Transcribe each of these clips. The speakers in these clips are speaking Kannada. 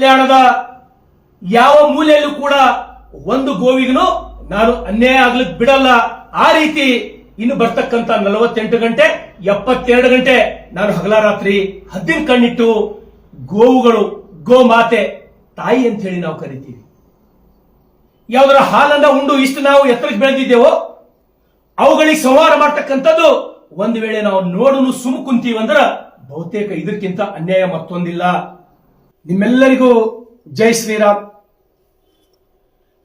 ಕಲ್ಯಾಣದ ಯಾವ ಮೂಲೆಯಲ್ಲೂ ಕೂಡ ಒಂದು ಗೋವಿಗೂ ನಾನು ಅನ್ಯಾಯ ಆಗ್ಲಿಕ್ಕೆ ಬಿಡಲ್ಲ. ಆ ರೀತಿ ಇನ್ನು ಬರ್ತಕ್ಕಂತ ನಲವತ್ತೆಂಟು ಗಂಟೆ, ಎಪ್ಪತ್ತೆರಡು ಗಂಟೆ ನಾನು ಹಗಲ ರಾತ್ರಿ ಹದ್ದಿನ ಕಣ್ಣಿಟ್ಟು ಗೋವುಗಳು ಗೋ ಮಾತೆ ತಾಯಿ ಅಂತ ಹೇಳಿ ನಾವು ಕರಿತೀವಿ. ಯಾವ್ದರ ಹಾಲನ್ನ, ಉಂಡು, ಇಷ್ಟು ನಾವು ಎತ್ತರಕ್ಕೆ ಬೆಳೆದಿದ್ದೇವೋ, ಅವುಗಳಿಗೆ ಸಂಹಾರ ಮಾಡ್ತಕ್ಕಂಥದ್ದು ಒಂದು ವೇಳೆ ನಾವು ನೋಡನು ಸುಮ್ ಕುಂತೀವಂದ್ರ ಬಹುತೇಕ ಇದಕ್ಕಿಂತ ಅನ್ಯಾಯ ಮತ್ತೊಂದಿಲ್ಲ. ನಿಮ್ಮೆಲ್ಲರಿಗೂ ಜೈ ಶ್ರೀರಾಮ್.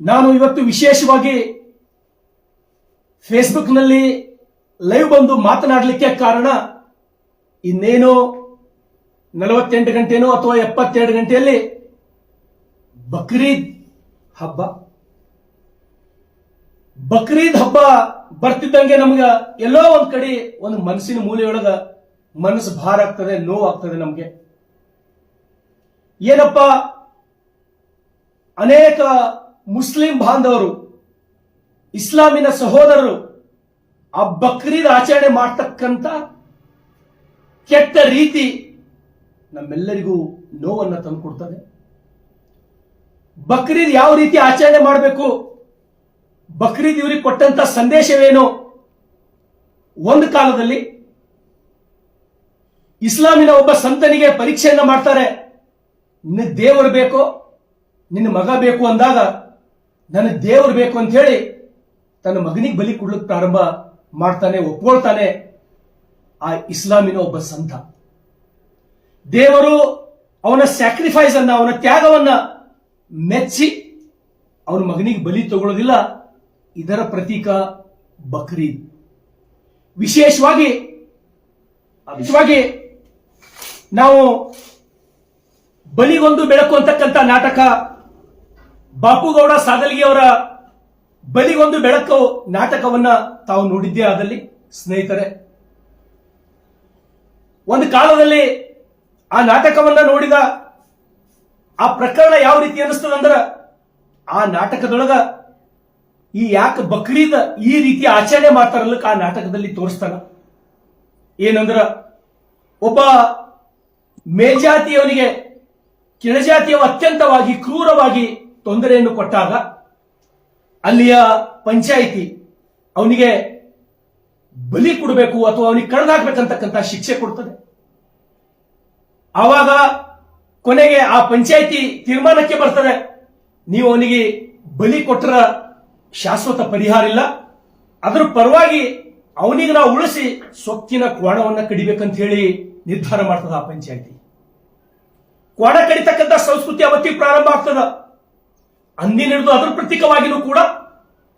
ನಾನು ಇವತ್ತು ವಿಶೇಷವಾಗಿ ಫೇಸ್ಬುಕ್ನಲ್ಲಿ ಲೈವ್ ಬಂದು ಮಾತನಾಡಲಿಕ್ಕೆ ಕಾರಣ ಇನ್ನೇನು ನಲವತ್ತೆಂಟು ಗಂಟೆನೋ ಅಥವಾ ಎಪ್ಪತ್ತೆರಡು ಗಂಟೆಯಲ್ಲಿ ಬಕ್ರೀದ್ ಹಬ್ಬ. ಬಕ್ರೀದ್ ಹಬ್ಬ ಬರ್ತಿದ್ದಂಗೆ ನಮ್ಗ ಎಲ್ಲೋ ಒಂದ್ ಕಡೆ ಒಂದು ಮನಸ್ಸಿನ ಮೂಲೆಯೊಳಗ ಮನಸ್ಸು ಭಾರ ಆಗ್ತದೆ, ನೋವಾಗ್ತದೆ ನಮ್ಗೆ. ಏನಪ್ಪ? ಅನೇಕ ಮುಸ್ಲಿಂ ಬಾಂಧವರು, ಇಸ್ಲಾಮಿನ ಸಹೋದರರು ಆ ಬಕ್ರೀದ್ ಆಚರಣೆ ಮಾಡ್ತಕ್ಕಂಥ ಕೆಟ್ಟ ರೀತಿ ನಮ್ಮೆಲ್ಲರಿಗೂ ನೋವನ್ನು ತಂದುಕೊಡ್ತದೆ. ಬಕ್ರೀದ್ ಯಾವ ರೀತಿ ಆಚರಣೆ ಮಾಡಬೇಕು? ಬಕ್ರೀದ್ ಇವರಿಗೆ ಕೊಟ್ಟಂತ ಸಂದೇಶವೇನು? ಒಂದು ಕಾಲದಲ್ಲಿ ಇಸ್ಲಾಮಿನ ಒಬ್ಬ ಸಂತನಿಗೆ ಪರೀಕ್ಷೆಯನ್ನು ಮಾಡ್ತಾರೆ. ನಿನ್ನ ದೇವರು ಬೇಕು, ನಿನ್ನ ಮಗ ಬೇಕು ಅಂದಾಗ ನನ್ನ ದೇವರು ಬೇಕು ಅಂತ ಹೇಳಿ ತನ್ನ ಮಗನಿಗೆ ಬಲಿ ಕೊಡ್ಲಿಕ್ಕೆ ಪ್ರಾರಂಭ ಮಾಡ್ತಾನೆ, ಒಪ್ಕೊಳ್ತಾನೆ ಆ ಇಸ್ಲಾಮಿನ ಒಬ್ಬ ಸಂತ. ದೇವರು ಅವನ ಸ್ಯಾಕ್ರಿಫೈಸ್ ಅನ್ನ, ಅವನ ತ್ಯಾಗವನ್ನ ಮೆಚ್ಚಿ ಅವನ ಮಗನಿಗೆ ಬಲಿ ತಗೊಳ್ಳೋದಿಲ್ಲ. ಇದರ ಪ್ರತೀಕ ಬಕ್ರೀದ್. ವಿಶೇಷವಾಗಿ ವಿಶೇಷವಾಗಿ ನಾವು ಬಲಿಗೊಂದು ಬೆಳಕು ಅಂತಕ್ಕಂಥ ನಾಟಕ ಬಾಪುಗೌಡ ಸಾದಲ್ಗಿ ಅವರ ಬಲಿಗೊಂದು ಬೆಳಕು ನಾಟಕವನ್ನ ತಾವು ನೋಡಿದ್ದೇ ಆದಲ್ಲಿ, ಸ್ನೇಹಿತರೆ. ಒಂದು ಕಾಲದಲ್ಲಿ ಆ ನಾಟಕವನ್ನ ನೋಡಿದ ಆ ಪ್ರಕರಣ ಯಾವ ರೀತಿ ಅನಿಸ್ತದಂದ್ರ ಆ ನಾಟಕದೊಳಗ ಈ ಯಾಕೆ ಬಕ್ರೀದ್ ಈ ರೀತಿ ಆಚರಣೆ ಮಾಡ್ತಾರಲ್ಲ ಆ ನಾಟಕದಲ್ಲಿ ತೋರಿಸ್ತಾನ. ಏನಂದ್ರ, ಒಬ್ಬ ಮೇಲ್ಜಾತಿಯವನಿಗೆ ಕೆಳಜಾತಿಯವ ಅತ್ಯಂತವಾಗಿ ಕ್ರೂರವಾಗಿ ತೊಂದರೆಯನ್ನು ಕೊಟ್ಟಾಗ ಅಲ್ಲಿಯ ಪಂಚಾಯಿತಿ ಅವನಿಗೆ ಬಲಿ ಕೊಡಬೇಕು ಅಥವಾ ಅವನಿಗೆ ಕಳೆದಾಕ್ಬೇಕಂತಕ್ಕಂಥ ಶಿಕ್ಷೆ ಕೊಡ್ತದೆ. ಆವಾಗ ಕೊನೆಗೆ ಆ ಪಂಚಾಯಿತಿ ತೀರ್ಮಾನಕ್ಕೆ ಬರ್ತದೆ. ನೀವು ಅವನಿಗೆ ಬಲಿ ಕೊಟ್ಟರ ಶಾಶ್ವತ ಪರಿಹಾರ ಇಲ್ಲ. ಅದರ ಪರವಾಗಿ ಅವನಿಗೆ ನಾವು ಉಳಿಸಿ ಸೊಕ್ಕಿನ ಕ್ವಾಣವನ್ನ ಕಡಿಬೇಕಂತ ಹೇಳಿ ನಿರ್ಧಾರ ಮಾಡ್ತದೆ ಆ ಪಂಚಾಯಿತಿ. ಕ್ವಾಣ ಕಡಿತಕ್ಕಂಥ ಸಂಸ್ಕೃತಿ ಅವತ್ತಿ ಪ್ರಾರಂಭ ಆಗ್ತದ. ಅಂದಿನ ಹಿಡಿದು ಅದ್ರ ಪ್ರತೀಕವಾಗಿಯೂ ಕೂಡ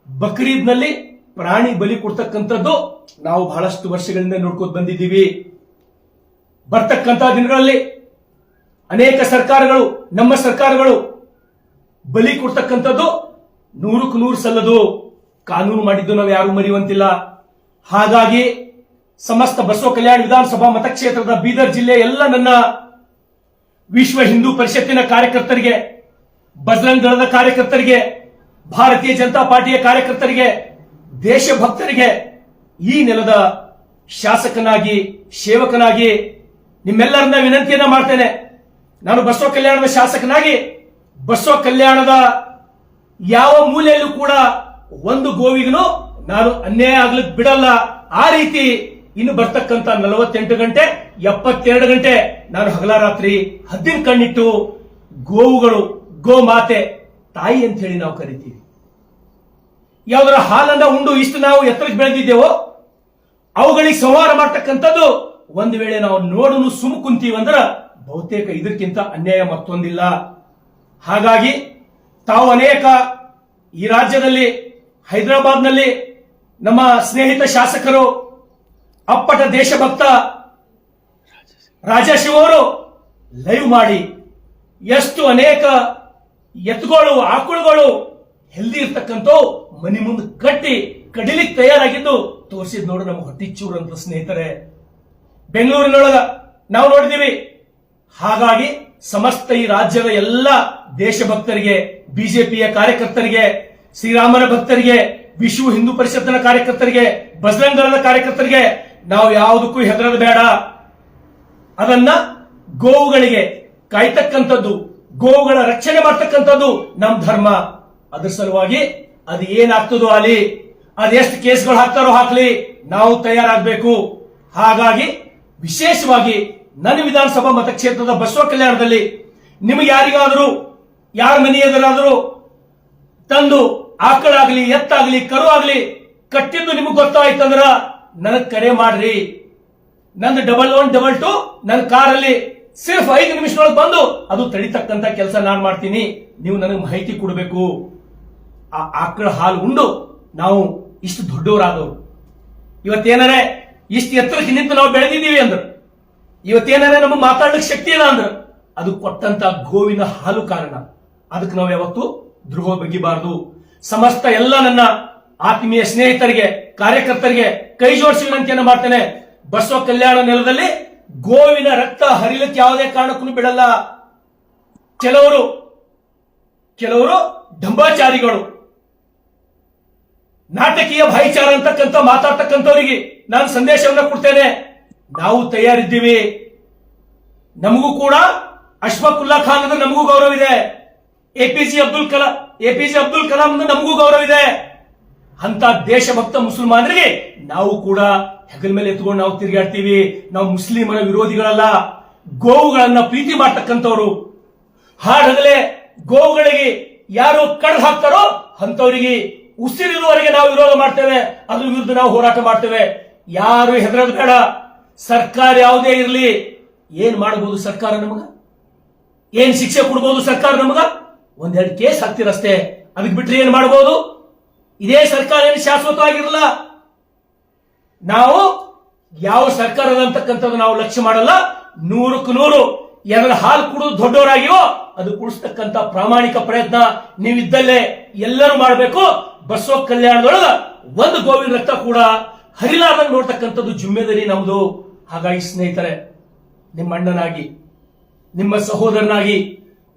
ಬಕ್ರೀದ್ನಲ್ಲಿ ಪ್ರಾಣಿ ಬಲಿ ಕೊಡ್ತಕ್ಕಂಥದ್ದು ನಾವು ಬಹಳಷ್ಟು ವರ್ಷಗಳಿಂದ ನೋಡ್ಕೋತ ಬಂದಿದ್ದೀವಿ. ಬರ್ತಕ್ಕಂಥ ದಿನಗಳಲ್ಲಿ ಅನೇಕ ಸರ್ಕಾರಗಳು, ನಮ್ಮ ಸರ್ಕಾರಗಳು ಬಲಿ ಕೊಡ್ತಕ್ಕಂಥದ್ದು ನೂರಕ್ಕೆ ನೂರು ಸಲ್ಲದು. ಕಾನೂನು ಮಾಡಿದ್ದು ನಾವು ಯಾರು ಮರೆಯುವಂತಿಲ್ಲ. ಹಾಗಾಗಿ ಸಮಸ್ತ ಬಸವ ಕಲ್ಯಾಣ ವಿಧಾನಸಭಾ ಮತಕ್ಷೇತ್ರದ ಬೀದರ್ ಜಿಲ್ಲೆ ಎಲ್ಲ ನನ್ನ ವಿಶ್ವ ಹಿಂದೂ ಪರಿಷತ್ತಿನ ಕಾರ್ಯಕರ್ತರಿಗೆ, ಬಜರಂಗ್ ದಳದ ಕಾರ್ಯಕರ್ತರಿಗೆ, ಭಾರತೀಯ ಜನತಾ ಪಾರ್ಟಿಯ ಕಾರ್ಯಕರ್ತರಿಗೆ, ದೇಶಭಕ್ತರಿಗೆ ಈ ನೆಲದ ಶಾಸಕನಾಗಿ, ಸೇವಕನಾಗಿ ನಿಮ್ಮೆಲ್ಲರನ್ನ ವಿನಂತಿಯನ್ನ ಮಾಡ್ತೇನೆ. ನಾನು ಬಸವ ಕಲ್ಯಾಣದ ಶಾಸಕನಾಗಿ, ಬಸವ ಕಲ್ಯಾಣದ ಯಾವ ಮೂಲೆಯಲ್ಲೂ ಕೂಡ ಒಂದು ಗೋವಿಗೂ ನಾನು ಅನ್ಯಾಯ ಆಗ್ಲಿಕ್ಕೆ ಬಿಡಲ್ಲ. ಆ ರೀತಿ ಇನ್ನು ಬರ್ತಕ್ಕಂತ ನಲವತ್ತೆಂಟು ಗಂಟೆ, ಎಪ್ಪತ್ತೆರಡು ಗಂಟೆ ನಾನು ಹಗಲ ರಾತ್ರಿ ಹದ್ದಿನ ಕಣ್ಣಿಟ್ಟು ಗೋವುಗಳು ಗೋ ಮಾತೆ ತಾಯಿ ಅಂತ ಹೇಳಿ ನಾವು ಕರಿತೀವಿ. ಯಾವ್ದರ ಹಾಲನ್ನ, ಉಂಡು, ಇಷ್ಟು ನಾವು ಎತ್ತರಕ್ಕೆ ಬೆಳೆದಿದ್ದೇವೋ, ಅವುಗಳಿಗೆ ಸಂಹಾರ ಮಾಡ್ತಕ್ಕಂಥದ್ದು ಒಂದು ವೇಳೆ ನಾವು ನೋಡನು ಸುಮ್ ಕುಂತೀವಂದ್ರ ಬಹುತೇಕ ಇದಕ್ಕಿಂತ ಅನ್ಯಾಯ ಮತ್ತೊಂದಿಲ್ಲ. ಹಾಗಾಗಿ ತಾವು ಅನೇಕ ಈ ರಾಜ್ಯದಲ್ಲಿ, ಹೈದರಾಬಾದ್ನಲ್ಲಿ ನಮ್ಮ ಸ್ನೇಹಿತ ಶಾಸಕರು ಅಪ್ಪಟ ದೇಶಭಕ್ತ ರಾಜಶಿವರು ಲೈವ್ ಮಾಡಿ ಎಷ್ಟು ಅನೇಕ ಎತ್ತುಗಳು, ಆಕುಳುಗಳು ಹೆಲ್ದಿ ಇರ್ತಕ್ಕಂಥ ಮನೆ ಮುಂದೆ ಕಟ್ಟಿ ಕಡಿಲಿಕ್ಕೆ ತಯಾರಾಗಿದ್ದು ತೋರಿಸಿದ್ ನೋಡು ನಮ್ಮ ಹೊಟ್ಟಿಚ್ಚೂರು ಅಂತ ಸ್ನೇಹಿತರೆ. ಬೆಂಗಳೂರಿನೊಳಗ ನಾವು ನೋಡಿದೀವಿ. ಹಾಗಾಗಿ ಸಮಸ್ತ ಈ ರಾಜ್ಯದ ಎಲ್ಲ ದೇಶಭಕ್ತರಿಗೆ, ಬಿಜೆಪಿಯ ಕಾರ್ಯಕರ್ತರಿಗೆ, ಶ್ರೀರಾಮನ ಭಕ್ತರಿಗೆ, ವಿಶ್ವ ಹಿಂದೂ ಪರಿಷತ್ತಿನ ಕಾರ್ಯಕರ್ತರಿಗೆ ಬಜರಂಗ ದಳದ ಕಾರ್ಯಕರ್ತರಿಗೆ ನಾವು ಯಾವುದಕ್ಕೂ ಹೆದರದು ಬೇಡ. ಅದನ್ನ ಗೋವುಗಳಿಗೆ ಕಾಯ್ತಕ್ಕಂಥದ್ದು, ಗೋವುಗಳ ರಕ್ಷಣೆ ಮಾಡ್ತಕ್ಕಂಥದ್ದು ನಮ್ಮ ಧರ್ಮ. ಅದ್ರ ಸಲುವಾಗಿ ಅದು ಏನಾಗ್ತದೋ ಅಲ್ಲಿ ಅದೆಷ್ಟು ಕೇಸ್ಗಳು ಹಾಕ್ತಾರೋ ಹಾಕ್ಲಿ, ನಾವು ತಯಾರಾಗಬೇಕು. ಹಾಗಾಗಿ ವಿಶೇಷವಾಗಿ ನನ್ನ ವಿಧಾನಸಭಾ ಮತಕ್ಷೇತ್ರದ ಬಸವ ಕಲ್ಯಾಣದಲ್ಲಿ ನಿಮಗೆ ಯಾರಿಗಾದರೂ, ಯಾರ ಮನೆಯದರಾದರೂ ತಂದು ಆಕಳಾಗ್ಲಿ, ಎತ್ತಾಗ್ಲಿ ಕರು ಆಗ್ಲಿ ಕಟ್ಟಿದ್ದು ನಿಮಗೆ ಗೊತ್ತಾಯ್ತಂದ್ರ ನನಗ್ ಕರೆ ಮಾಡ್ರಿ. ನಂದು ಡಬಲ್ ಒನ್ ಡಬಲ್ ಟು ನನ್ನ ಕಾರಲ್ಲಿ ಸಿರ್ಫ್ ಐದು ನಿಮಿಷದೊಳಗೆ ಬಂದು ಅದು ತಡಿತಕ್ಕಂತ ಕೆಲಸ ನಾನು ಮಾಡ್ತೀನಿ. ನೀವು ನನಗೆ ಮಾಹಿತಿ ಕೊಡಬೇಕು. ಆ ಆಕಳ ಹಾಲು ಉಂಡು. ನಾವು ಇಷ್ಟು ದೊಡ್ಡವರಾದವರು ಇವತ್ತೇನಾರೆ, ಇಷ್ಟು ಎತ್ತರಕ್ಕೆ ನಿಂತು ನಾವು ಬೆಳೆದಿದ್ದೀವಿ ಅಂದ್ರು. ಇವತ್ತೇನಾರೆ, ನಮಗೆ ಮಾತಾಡ್ಲಿಕ್ಕೆ ಶಕ್ತಿ ಇಲ್ಲ ಅಂದ್ರೆ. ಅದು ಕೊಟ್ಟಂತ ಗೋವಿನ ಹಾಲು ಕಾರಣ. ಅದಕ್ಕೆ ನಾವು ಯಾವತ್ತು ದ್ರೋಹ ಬಗ್ಗಿಬಾರದು. ಸಮಸ್ತ ಎಲ್ಲ ನನ್ನ ಆತ್ಮೀಯ ಸ್ನೇಹಿತರಿಗೆ, ಕಾರ್ಯಕರ್ತರಿಗೆ ಕೈ ಜೋಡಿಸಿ ವಿನಂತಿಯನ್ನು ಮಾಡ್ತೇನೆ. ಬಸವ ಕಲ್ಯಾಣ ನೆಲದಲ್ಲಿ ಗೋವಿನ ರಕ್ತ ಹರಿಲಿಕ್ಕೆ ಯಾವುದೇ ಕಾರಣಕ್ಕೂ ಬಿಡಲ್ಲ. ಕೆಲವರು ಕೆಲವರು ಢಂಬಾಚಾರಿಗಳು ನಾಟಕೀಯ ಭಾಯಿಚಾರ ಅಂತಕ್ಕಂಥ, ಮಾತಾಡ್ತಕ್ಕಂಥವರಿಗೆ ನಾನು ಸಂದೇಶವನ್ನು ಕೊಡ್ತೇನೆ. ನಾವು ತಯಾರಿದ್ದೀವಿ. ನಮಗೂ ಕೂಡ ಅಶ್ಫಾಕುಲ್ಲಾ ಖಾನ್ ಅಂದ್ರೆ ನಮಗೂ ಗೌರವ ಇದೆ. ಎಪಿಜೆ ಅಬ್ದುಲ್ ಕಲಾಂ ಎಪಿಜೆ ಅಬ್ದುಲ್ ಕಲಾಂ ಅಂದ್ರೆ ನಮಗೂ ಗೌರವ ಇದೆ. ಅಂತ ದೇಶಭಕ್ತ ಮುಸಲ್ಮಾನರಿಗೆ ನಾವು ಕೂಡ ಹೆಗಲ ಮೇಲೆ ಎತ್ಕೊಂಡು ನಾವು ತಿರುಗಾಡ್ತೀವಿ. ನಾವು ಮುಸ್ಲಿಮರ ವಿರೋಧಿಗಳಲ್ಲ. ಗೋವುಗಳನ್ನ ಪ್ರೀತಿ ಮಾಡ್ತಕ್ಕಂಥವ್ರು. ಹಾಡಗಲೇ ಗೋವುಗಳಿಗೆ ಯಾರು ಕಡ್ದು ಹಾಕ್ತಾರೋ ಅಂತವರಿಗೆ ಉಸಿರಿರುವವರಿಗೆ ನಾವು ವಿರೋಧ ಮಾಡ್ತೇವೆ. ಅದ್ರ ವಿರುದ್ಧ ನಾವು ಹೋರಾಟ ಮಾಡ್ತೇವೆ. ಯಾರು ಹೆದರೋದು ಬೇಡ. ಸರ್ಕಾರ ಯಾವುದೇ ಇರಲಿ. ಏನ್ ಮಾಡಬಹುದು ಸರ್ಕಾರ ನಮಗ? ಏನ್ ಶಿಕ್ಷೆ ಕೊಡ್ಬೋದು ಸರ್ಕಾರ ನಮಗ? ಒಂದೆರಡು ಕೇಸ್ ಹಾಕ್ತಿರಷ್ಟೇ. ಅದಕ್ಕೆ ಬಿಟ್ರೆ ಏನ್ ಮಾಡಬಹುದು ಇದೇ ಸರ್ಕಾರ ಏನು ಶಾಶ್ವತವಾಗಿರಲ್ಲ? ನಾವು ಯಾವ ಸರ್ಕಾರ ಅಂತಕ್ಕಂಥದ್ದು ನಾವು ಲಕ್ಷ್ಯ ಮಾಡಲ್ಲ. ನೂರಕ್ಕೆ ನೂರು. ಎರಡು ಹಾಲು ಕುಡಿದು ದೊಡ್ಡವರಾಗಿಯೋ ಅದು ಕುಡಿಸ್ತಕ್ಕಂಥ ಪ್ರಾಮಾಣಿಕ ಪ್ರಯತ್ನ ನೀವಿದ್ದಲ್ಲೇ ಎಲ್ಲರೂ ಮಾಡಬೇಕು. ಬಸವ ಕಲ್ಯಾಣದೊಳಗ ಒಂದು ಗೋವಿನ ರಕ್ತ ಕೂಡ ಹರಿಲಾರ್ದಂಗ್ ನೋಡ್ತಕ್ಕಂಥದ್ದು ಜುಮ್ಮೆದಾರಿ ನಮ್ದು. ಹಾಗಾಗಿ ಸ್ನೇಹಿತರೆ, ನಿಮ್ಮ ಅಣ್ಣನಾಗಿ, ನಿಮ್ಮ ಸಹೋದರನಾಗಿ,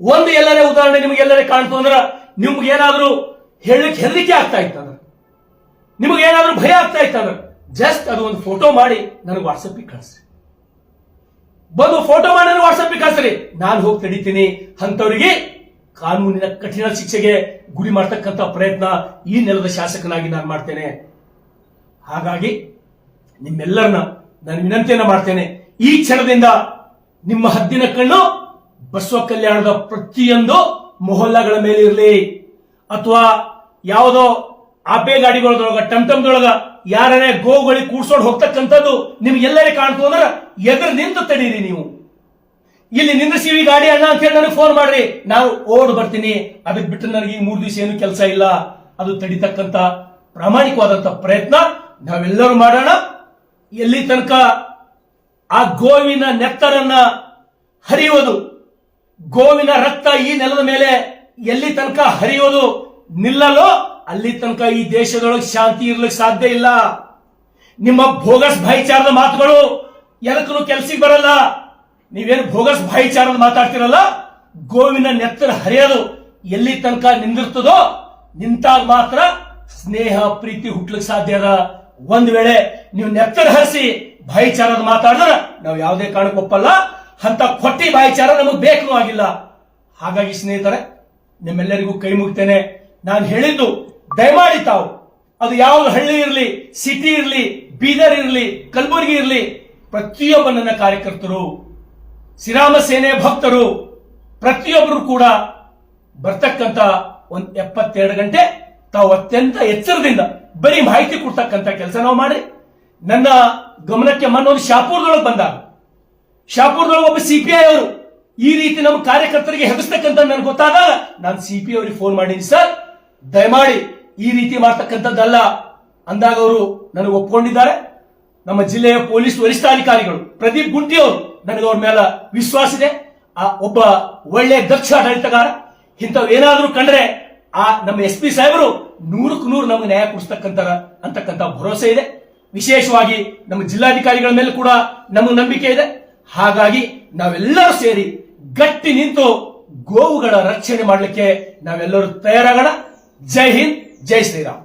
ಒಂದು ಎಲ್ಲರೇ ಉದಾಹರಣೆ ನಿಮಗೆಲ್ಲರೇ ಕಾಣ್ತು ಅಂದ್ರೆ ನಿಮ್ಗೆ ಏನಾದ್ರೂ ಹೇಳಲಿಕ್ಕೆ ಹೆದರಿಕೆ ಆಗ್ತಾ ಇತ್ತಂದ್ರ ನಿಮಗೆ ಏನಾದರೂ ಭಯ ಆಗ್ತಾ ಇತ್ತಂದ್ರ ಜಸ್ಟ್ ಅದು ಒಂದು ಫೋಟೋ ಮಾಡಿ ನನಗೆ ವಾಟ್ಸಪ್ಗೆ ಕಳಿಸ್ರಿ. ಬಂದು ಫೋಟೋ ಮಾಡಿ ನನಗೆ ವಾಟ್ಸಪ್ಗೆ ಕಳಿಸ್ರಿ. ನಾನು ಹೋಗಿ ತಡಿತೀನಿ. ಅಂತವರಿಗೆ ಕಾನೂನಿನ ಕಠಿಣ ಶಿಕ್ಷೆಗೆ ಗುರಿ ಮಾಡ್ತಕ್ಕಂಥ ಪ್ರಯತ್ನ ಈ ನೆಲದ ಶಾಸಕನಾಗಿ ನಾನು ಮಾಡ್ತೇನೆ. ಹಾಗಾಗಿ ನಿಮ್ಮೆಲ್ಲರನ್ನ ನಾನು ವಿನಂತಿಯನ್ನ ಮಾಡ್ತೇನೆ. ಈ ಕ್ಷಣದಿಂದ ನಿಮ್ಮ ಹದ್ದಿನ ಕಣ್ಣು ಬಸವ ಕಲ್ಯಾಣದ ಪ್ರತಿಯೊಂದು ಮೊಹಲ್ಲಾಗಳ ಮೇಲೆ ಇರಲಿ ಅಥವಾ ಯಾವುದೋ ಆಪೆ ಗಾಡಿಗಳೊಳಗ ಟಮ್ ಯಾರೇ ಗೋಗಳಿಗೆ ಕೂಡ್ಸೋಡ್ ಹೋಗ್ತಕ್ಕಂಥದ್ದು ನಿಮ್ಗೆಲ್ಲರೇ ಕಾಣ್ತು ಅಂದ್ರೆ ಎದುರು ನಿಂತು ತಡೀರಿ ನೀವು. ಇಲ್ಲಿ ನಿಂದ್ರಿಸಿವಿ ಗಾಡಿ ಅಣ್ಣ ಅಂತ ಹೇಳಿ ನನಗೆ ಫೋನ್ ಮಾಡ್ರಿ. ನಾನು ಓಡ್ ಬರ್ತೀನಿ. ಅದಕ್ಕೆ ಬಿಟ್ಟು ನನಗೆ ಈ ಮೂರು ದಿವಸ ಏನು ಕೆಲಸ ಇಲ್ಲ. ಅದು ತಡಿತಕ್ಕಂತ ಪ್ರಾಮಾಣಿಕವಾದಂತ ಪ್ರಯತ್ನ ನಾವೆಲ್ಲರೂ ಮಾಡೋಣ. ಎಲ್ಲಿ ತನಕ ಆ ಗೋವಿನ ನೆತ್ತರನ್ನ ಹರಿಯುವುದು ಗೋವಿನ ರಕ್ತ ಈ ನೆಲದ ಮೇಲೆ ಎಲ್ಲಿ ತನಕ ಹರಿಯೋದು ನಿಲ್ಲಲೋ ಅಲ್ಲಿ ತನಕ ಈ ದೇಶದೊಳಗೆ ಶಾಂತಿ ಇರ್ಲಿಕ್ಕೆ ಸಾಧ್ಯ ಇಲ್ಲ. ನಿಮ್ಮ ಭೋಗಸ್ ಭಾಯಿಚಾರದ ಮಾತುಗಳು ಎದಕ್ಕೂ ಕೆಲ್ಸಿಗೆ ಬರಲ್ಲ. ನೀವೇನು ಭೋಗಸ್ ಭಾಯಿಚಾರದ ಮಾತಾಡ್ತಿರಲ್ಲ? ಗೋವಿನ ನೆತ್ತರ ಹರಿಯೋದು ಎಲ್ಲಿ ತನಕ ನಿಂದಿರ್ತದೋ ನಿಂತಾಗ ಮಾತ್ರ ಸ್ನೇಹ, ಪ್ರೀತಿ ಹುಟ್ಲಿಕ್ಕೆ ಸಾಧ್ಯ ಅದ. ಒಂದ್ ವೇಳೆ ನೀವು ನೆತ್ತರ ಹರಿಸಿ ಭಾಯಿಚಾರದ ಮಾತಾಡಿದ್ರೆ ನಾವು ಯಾವುದೇ ಕಾರಣಕ್ಕೆ ಒಪ್ಪಲ್ಲ. ಅಂತ ಕೊಟ್ಟಿ ಭಾಯಿಚಾರ ನಮಗೆ ಬೇಕು ಆಗಿಲ್ಲ. ಹಾಗಾಗಿ ಸ್ನೇಹಿತರೆ ನಿಮ್ಮೆಲ್ಲರಿಗೂ ಕೈ ಮುಗ್ತೇನೆ. ನಾನು ಹೇಳಿದ್ದು, ದಯಮಾಡಿ ತಾವು. ಅದು ಯಾವ ಹಳ್ಳಿ ಇರಲಿ ಸಿಟಿ ಇರಲಿ, ಬೀದರ್ ಇರಲಿ, ಕಲಬುರಗಿ ಇರಲಿ, ಪ್ರತಿಯೊಬ್ಬ ನನ್ನ ಕಾರ್ಯಕರ್ತರು, ಶ್ರೀರಾಮ ಸೇನೆ ಭಕ್ತರು, ಪ್ರತಿಯೊಬ್ಬರು ಕೂಡ ಬರ್ತಕ್ಕಂತ ಒಂದ್ ಎಪ್ಪತ್ತೆರಡು ಗಂಟೆ ತಾವು ಅತ್ಯಂತ ಎಚ್ಚರದಿಂದ ಬರೀ ಮಾಹಿತಿ ಕೊಡ್ತಕ್ಕಂತ ಕೆಲಸ ನಾವು ಮಾಡಿ. ನನ್ನ ಗಮನಕ್ಕೆ ಮೊನ್ನೊಂದು ಶಾಪುರದೊಳಗೆ ಬಂದಾಗ ಶಾಪುರದೊಳಗೆ ಒಬ್ಬ ಸಿಪಿಐ ಅವರು ಈ ರೀತಿ ನಮ್ಮ ಕಾರ್ಯಕರ್ತರಿಗೆ ಹೆದರ್ಸ್ತಕ್ಕಂಥ ನನ್ಗೆ ಗೊತ್ತಾದಾಗ ನಾನು ಸಿ ಪಿ ಅವರಿಗೆ ಫೋನ್ ಮಾಡೀನಿ, ಸರ್, ದಯಮಾಡಿ ಈ ರೀತಿ ಮಾಡ್ತಕ್ಕಂಥದ್ದಲ್ಲ. ಅಂದಾಗ ಅವರು ನನಗೆ ಒಪ್ಕೊಂಡಿದ್ದಾರೆ. ನಮ್ಮ ಜಿಲ್ಲೆಯ ಪೊಲೀಸ್ ವರಿಷ್ಠಾಧಿಕಾರಿಗಳು ಪ್ರದೀಪ್ ಗುಂಟಿ ಅವರು ನನಗೆ ಅವ್ರ ಮೇಲೆ ವಿಶ್ವಾಸ ಇದೆ. ಆ ಒಬ್ಬ ಒಳ್ಳೆ ದಕ್ಷ ಆಡಳಿತಗಾರ ಇಂಥವ್ ಏನಾದರೂ ಕಂಡ್ರೆ ಆ ನಮ್ಮ ಎಸ್ ಪಿ ಸಾಹೇಬರು ನೂರಕ್ಕೆ ನೂರು ನಮಗೆ ನ್ಯಾಯ ಕೊಡಿಸ್ತಕ್ಕಂತ ಅಂತಕ್ಕಂಥ ಭರವಸೆ ಇದೆ. ವಿಶೇಷವಾಗಿ ನಮ್ಮ ಜಿಲ್ಲಾಧಿಕಾರಿಗಳ ಮೇಲೆ ಕೂಡ ನಮಗೆ ನಂಬಿಕೆ ಇದೆ. ಹಾಗಾಗಿ ನಾವೆಲ್ಲರೂ ಸೇರಿ ಗಟ್ಟಿ ನಿಂತು ಗೋವುಗಳ ರಕ್ಷಣೆ ಮಾಡಲಿಕ್ಕೆ ನಾವೆಲ್ಲರೂ ತಯಾರಾಗೋಣ. ಜೈ ಹಿಂದ್ ಜೈ ಶ್ರೀರಾಮ್.